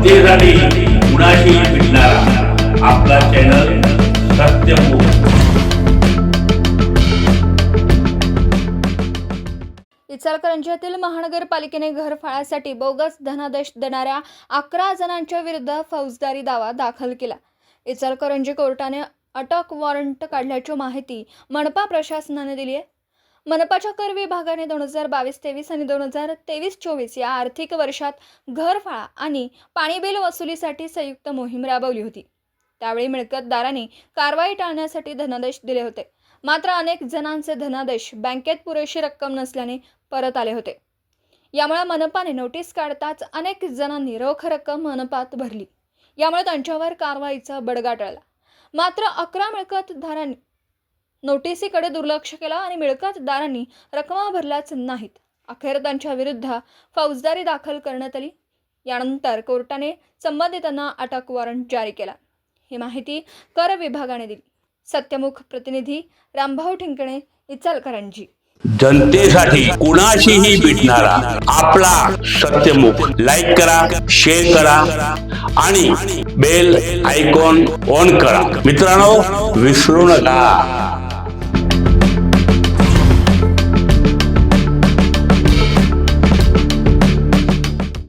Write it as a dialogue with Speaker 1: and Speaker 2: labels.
Speaker 1: जनतेसाठी कुणाशी भेटणारा आपला चॅनल सत्यमुख
Speaker 2: इचलकरंजीतील महानगरपालिकेने घरफाळासाठी बोगस धनादेश देणाऱ्या अकरा जणांच्या विरुद्ध फौजदारी दावा दाखल केला. इचलकरंजी कोर्टाने अटक वॉरंट काढल्याची माहिती मनपा प्रशासनाने दिली आहे. मनपाच्या कर विभागाने दोन हजार बावीस तेवीस आणि दोन हजार तेवीस चोवीस या आर्थिक वर्षात घरफाळा आणि पाणी बिल वसुलीसाठी संयुक्त मोहीम राबवली होती. त्यावेळी मिळकतदारांनी कारवाई टाळण्यासाठी धनादेश दिले होते. मात्र अनेक जणांचे धनादेश बँकेत पुरेशी रक्कम नसल्याने परत आले होते. यामुळे मनपाने नोटीस काढताच अनेक जणांनी रोख रक्कम मनपात भरली. यामुळे त्यांच्यावर कारवाईचा बडगा टळला. मात्र अकरा मिळकतदारांनी नोटिसीकडे दुर्लक्ष केलं आणि मिळकतदारांनी रकमा भरल्याच नाहीत. अखेर त्यांच्या विरुद्ध फौजदारी दाखल करण्यात आली. यानंतर कोर्टाने संबंधितांना अटक वॉरंट जारी केला. ही माहिती कर विभागाने दिली. सत्यमुख प्रतिनिधी रामभाऊ ठिंकणे इचलकरंजी.
Speaker 1: जनतेसाठी कुणाशीही भेटणारा आपला सत्यमुख लाईक करा शेअर करा आणि बेल आयकॉन ऑन करा. मित्रांनो विसरू नका.